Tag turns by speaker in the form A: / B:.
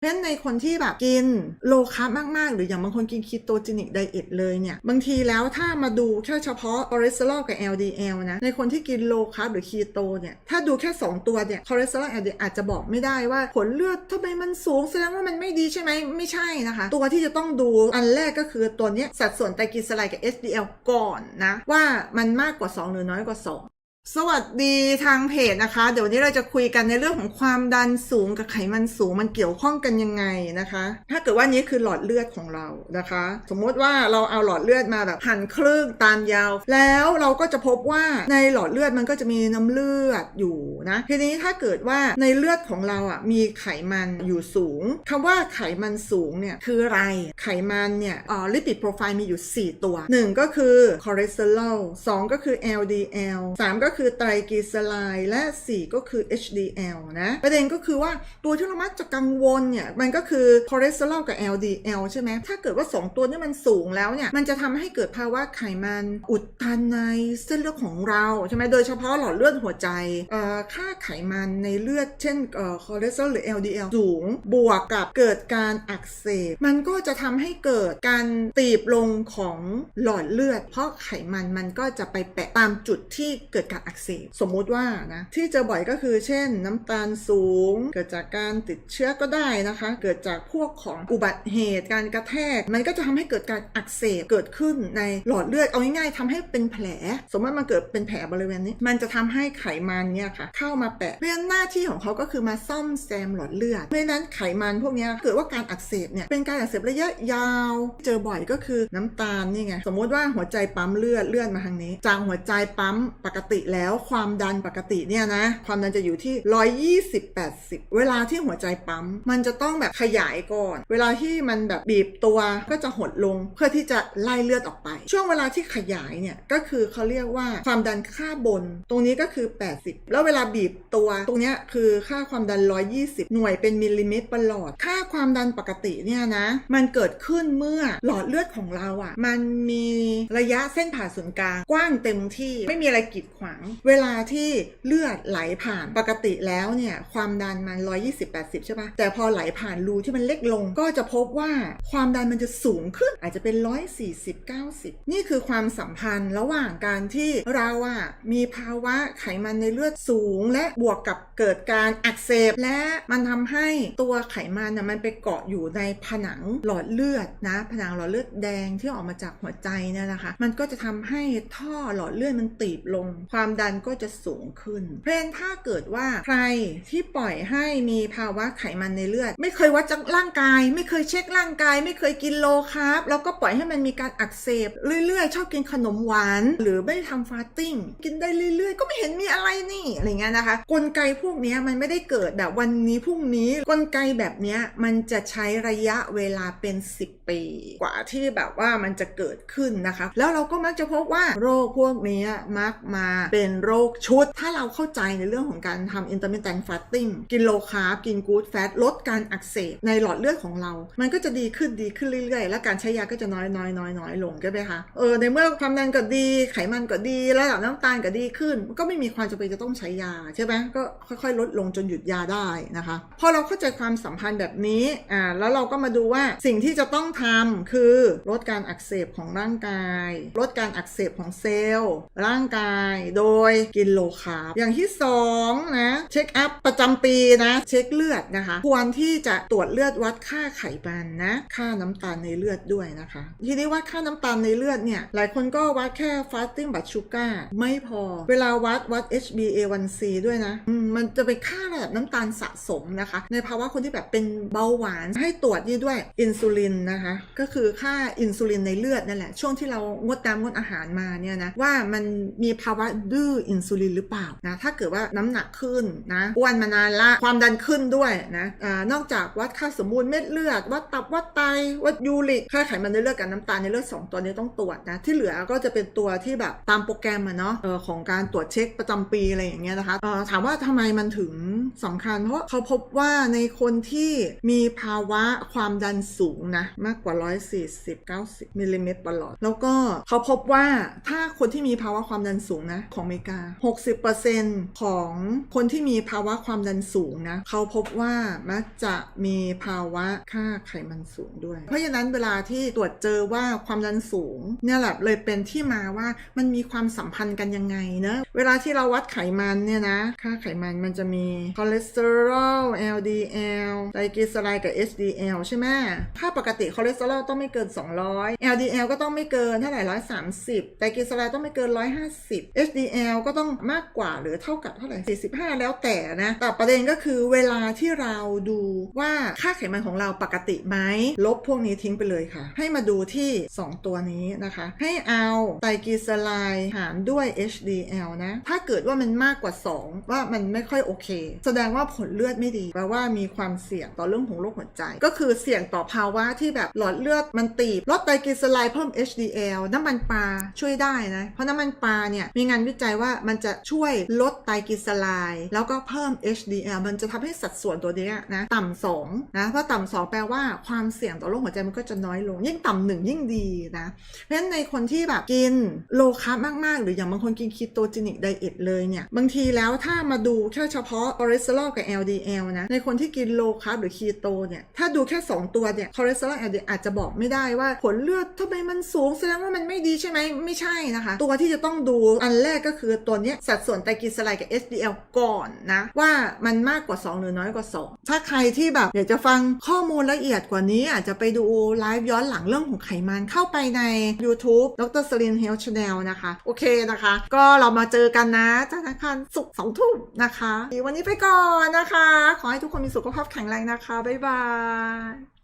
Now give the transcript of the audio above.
A: เพราะฉะนั้นในคนที่แบบกินโลคาร์บมาก ๆ หรืออย่างบางคนกินคีโตจินิกไดเอทเลยเนี่ย บางทีแล้วถ้ามาดูแค่เฉพาะคอเลสเตอรอลกับ LDL นะ ในคนที่กินโลคาร์บหรือคีโตเนี่ย ถ้าดูแค่ 2 ตัวเนี่ยคอเลสเตอรอล LDL อาจจะบอกไม่ได้ว่าผลเลือดทำไมมันสูงแสดงว่ามันไม่ดีใช่ไหมไม่ใช่นะคะ ตัวที่จะต้องดูอันแรกก็คือตัวเนี้ยสัดส่วนไตรกลีเซอไรด์กับ HDL ก่อนนะว่ามันมากกว่า 2 หรือน้อยกว่า 2 สวัสดีทางเพจนะคะ เดี๋ยววันนี้เราจะคุยกันในเรื่องของความดันสูงกับไขมันสูงมันเกี่ยวข้องกันยังไงนะคะ ถ้าเกิดว่านี้คือหลอดเลือดของเรานะคะ สมมติว่าเราเอาหลอดเลือดมาแบบหั่นครึ่งตามยาว แล้วเราก็จะพบว่าในหลอดเลือดมันก็จะมีน้ำเลือดอยู่นะทีนี้ถ้าเกิดว่าในเลือดของเราอะมีไขมันอยู่สูงคำว่าไขมันสูงเนี่ยคืออะไรไขมันเนี่ยอ๋อลิปิดโปรไฟล์มีอยู่ 4 ตัว 1 ก็คือคอเลสเตอรอล2ก็คือ LDL 3 ก็็คือไตรกลีเซอไรด์และ 4 ก็คือ HDL นะประเด็นก็คือว่าตัวที่เรามักจะกังวลเนี่ยมันก็คือคอเลสเตอรอลกับ LDL ใช่ไหมถ้าเกิดว่า 2 ตัวนี้มันสูงแล้วเนี่ยมันจะทำให้เกิดภาวะไขมันอุดตันในเส้นเลือดของเราใช่ไหมโดยเฉพาะหลอดเลือดหัวใจอ่อค่าไขมันในเลือดเช่นคอเลสเตอรอลหรือ LDL สูง บวกกับเกิดการอักเสบมันก็จะทำให้เกิดการตีบลงของหลอดเลือด เพราะไขมันมันก็จะไปแปะตามจุดที่เกิดการอักเสบสมมุติว่านะที่เจอบ่อยก็คือ เช่น น้ำตาลสูง เกิดจากการติดเชื้อก็ได้นะคะ เกิดจากพวกของอุบัติเหตุการกระแทก มันก็จะทำให้เกิดการอักเสบเกิดขึ้นในหลอดเลือดเอาง่ายๆทำให้เป็นแผล สมมติมันเกิดเป็นแผลบริเวณนี้ มันจะทำให้ไขมันเนี่ยค่ะ เข้ามาแปะเพราะหน้าที่ของเขาก็คือมาซ่อมแซมหลอดเลือดเพราะนั้นไขมันพวกนี้เกิดว่าการอักเสบเนี่ยเป็นการอักเสบระยะยาว เจอบ่อยก็คือน้ำตาลนี่ไงสมมติว่าหัวใจปั๊มเลือดเลือดมาทางนี้จากหัวใจปั๊มปกติแล้วความดันปกติเนี่ยนะ ความดันจะอยู่ที่ 120 80 เวลาที่หัวใจปั๊ม มันจะต้องแบบขยายก่อน เวลาที่มันแบบบีบตัวก็จะหดลงเพื่อที่จะไล่เลือดออกไป ช่วงเวลาที่ขยายเนี่ยก็คือเขาเรียกว่าความดันค่าบน ตรงนี้ก็คือ 80 แล้วเวลาบีบตัว ตรงเนี้ยคือค่าความดัน 120 หน่วยเป็นมิลลิเมตรประหลอด ค่าความดันปกติเนี่ยนะ มันเกิดขึ้นเมื่อหลอดเลือดของเราอะ่ะ มันมีระยะเส้นผ่าศูนย์กลางกว้างเต็มที่ไม่มีอะไรกีดขวางเวลาที่เลือดไหลผ่านปกติแล้วเนี่ยความดันมัน 120-80 ใช่ปะแต่พอไหลผ่านรูที่มันเล็กลง ก็จะพบว่าความดันมันจะสูงขึ้นอาจจะเป็น 140-90 นี่คือความสัมพันธ์ระหว่างการที่เราอะมีภาวะไขมันในเลือดสูง และบวกกับเกิดการอักเสบและมันทำให้ตัวไขมันน่ะมันไปเกาะอยู่ในผนังหลอดเลือดนะ ผนังหลอดเลือดแดงที่ออกมาจากหัวใจเนี่ยนะคะ มันก็จะทำให้ท่อหลอดเลือดมันตีบลง ความดันก็จะสูงขึ้น เพราะฉะนั้นถ้าเกิดว่าใครที่ปล่อยให้มีภาวะไขมันในเลือด ไม่เคยวัดจากร่างกาย ไม่เคยเช็คร่างกาย ไม่เคยกินโลคาร์บแล้วก็ปล่อยให้มันมีการอักเสบเรื่อยๆ ชอบกินขนมหวาน หรือไม่ทำฟาสติ้งกินได้เรื่อยๆ ก็ไม่เห็นมีอะไรนี่อะไรเงี้ยนะคะ กลไกพวกนี้มันไม่ได้เกิดแบบวันนี้พรุ่งนี้กลไกแบบนี้มันจะใช้ระยะเวลาเป็น 10 ปี กว่าที่แบบว่ามันจะเกิดขึ้นนะคะ แล้วเราก็มักจะพบว่าโรคพวกนี้มักมาเป็นโรคชุด ถ้าเราเข้าใจในเรื่องของการทำ intermittent fasting กินโลคาร์บกินกู๊ดแฟตลดการอักเสบในหลอดเลือดของเรา มันก็จะดีขึ้นดีขึ้นเรื่อยๆ และการใช้ยาก็จะน้อยน้อยน้อยน้อยลงใช่ไหมคะเออในเมื่อความดันก็ดีไขมันก็ดีระดับน้ำตาลก็ดีขึ้นมันก็ไม่มีความจำเป็นจะต้องใช้ยาใช่ไหมก็ค่อยๆ ลดลงจนหยุดยาได้นะคะพอเราเข้าใจความสัมพันธ์แบบนี้อ่าแล้วเราก็มาดูว่าสิ่งที่จะต้องทำคือลดการอักเสบของร่างกาย ลดการอักเสบของเซลล์ร่างกายโดยกินโลคาร์บอย่างที่สองนะเช็คอัพประจำปีนะเช็คเลือดนะคะ ควรที่จะตรวจเลือดวัดค่าไขมันนะค่าน้ำตาลในเลือดด้วยนะคะ ทีนี้วัดค่าน้ำตาลในเลือดเนี่ยหลายคนก็วัดแค่ fasting blood sugar ไม่พอ เวลาวัดวัด HbA1c ด้วยนะมันจะเป็นค่าระดับน้ำตาลสะสมนะคะ ในภาวะคนที่แบบเป็นเบาหวานให้ตรวจนี่ด้วยอินซูลินนะคะก็คือค่าอินซูลินในเลือดนั่นแหละช่วงที่เรางดน้ำงดอาหารมาเนี่ยนะว่ามันมีภาวะดืออินซูลินหรือเปล่านะถ้าเกิดว่าน้ำหนักขึ้นนะอ้วนมานานละความดันขึ้นด้วยนะอนอกจากวัดค่าสมบูรณ์เม็ดเลือด วัดตับวัดไตวัดยูริกค่าไขมันในเลือดกับน้ำตาลในเลือด2ตัวนี้ต้องตรวจนะที่เหลือก็จะเป็นตัวที่แบบตามโปรแกรมอะเนาะออของการตรวจเช็คประจำปีอะไรอย่างเงี้ยนะคะออถามว่าทำไมมันถึงสำคัญ เพราะเขาพบว่าในคนที่มีมีภาวะความดันสูงนะมากกว่า 140 90มิลลิเมตรประหลอด แล้วก็เขาพบว่าถ้าคนที่มีภาวะความดันสูงนะของอเมริกา 60%ของคนที่มีภาวะความดันสูงนะเขาพบว่ามักจะมีภาวะค่าไขมันสูงด้วย เพราะฉะนั้นเวลาที่ตรวจเจอว่าความดันสูงเนี่ยแหละเลยเป็นที่มาว่ามันมีความสัมพันธ์กันยังไงเนะเวลาที่เราวัดไขมันเนี่ยนะ ค่าไขมันมันจะมีคอเลสเตอรอล LDL ไตรกลีเซอไรด์กับ HDL ใช่ไหมค่าปกติคอเลสเตอรอลต้องไม่เกิน 200 LDL ก็ต้องไม่เกินเท่าไหร่130 ไตรกลีเซอไรด์ต้องไม่เกิน 150 HDL ก็ต้องมากกว่าหรือเท่ากับเท่าไหร่ 45 แล้วแต่นะ แต่ประเด็นก็คือเวลาที่เราดูว่าค่าไขมันของเราปกติไหม ลบพวกนี้ทิ้งไปเลยค่ะ ให้มาดูที่ 2 ตัวนี้นะคะ ให้เอาไตรกลีเซอไรด์หารด้วย HDL นะ ถ้าเกิดว่ามันมากกว่า 2 ว่ามันไม่ค่อยโอเค แสดงว่าผลเลือดไม่ดีแปลว่ามีความเสี่ยงต่อเรื่องของโรคหัวใจ ก็คือเสี่ยงต่อภาวะที่แบบหลอดเลือดมันตีบลดไตรกลีเซอไรด์เพิ่ม HDL น้ำมันปลาช่วยได้นะ เพราะน้ำมันปลาเนี่ยมีงานวิจัยว่ามันจะช่วยลดไตรกลีเซอไรด์แล้วก็เพิ่ม HDL มันจะทำให้สัดส่วนตัวนี้นะต่ำสองนะเพราะต่ำสองแปลว่าความเสี่ยงต่อโรคหัวใจมันก็จะน้อยลง ยิ่งต่ำหนึ่งยิ่งดีนะเพราะฉะนั้นในคนที่แบบกินโลคาร์บมาก ๆ หรืออย่างบางคนกินคีโตจินิกไดเอทเลยเนี่ย บางทีแล้วถ้ามาดูแค่เฉพาะคอเลสเตอรอลกับ LDL นะ ในคนที่กินโลคาร์บหรือคีโตเนี่ย ถ้าดูแค่ 2 ตัวเนี่ยคอเลสเตอรอล LDL อาจจะบอกไม่ได้ว่าผลเลือดทำไมมันสูงแสดงว่ามันไม่ดีใช่ไหมไม่ใช่นะคะ ตัวที่จะต้องดูอันแรกก็็คือตัวเนี้ยสัดส่วนไตรกลีเซอไรด์กับ HDL ก่อนนะ ว่ามันมากกว่า 2 หรือน้อยกว่า 2 ถ้าใครที่แบบอยากจะฟังข้อมูลละเอียดกว่านี้ อาจจะไปดูไลฟ์ย้อนหลังเรื่องของไขมันเข้าไปใน YouTube ดรสลินเฮลชแนลนะคะ โอเคนะคะ ก็เรามาเจอกันนะธนาคารสุขสองทุ่มนะคะวันนี้ไปก่อนนะคะ ขอให้ทุกคนมีสุขภาพแข็งแรงนะคะ บ๊ายบาย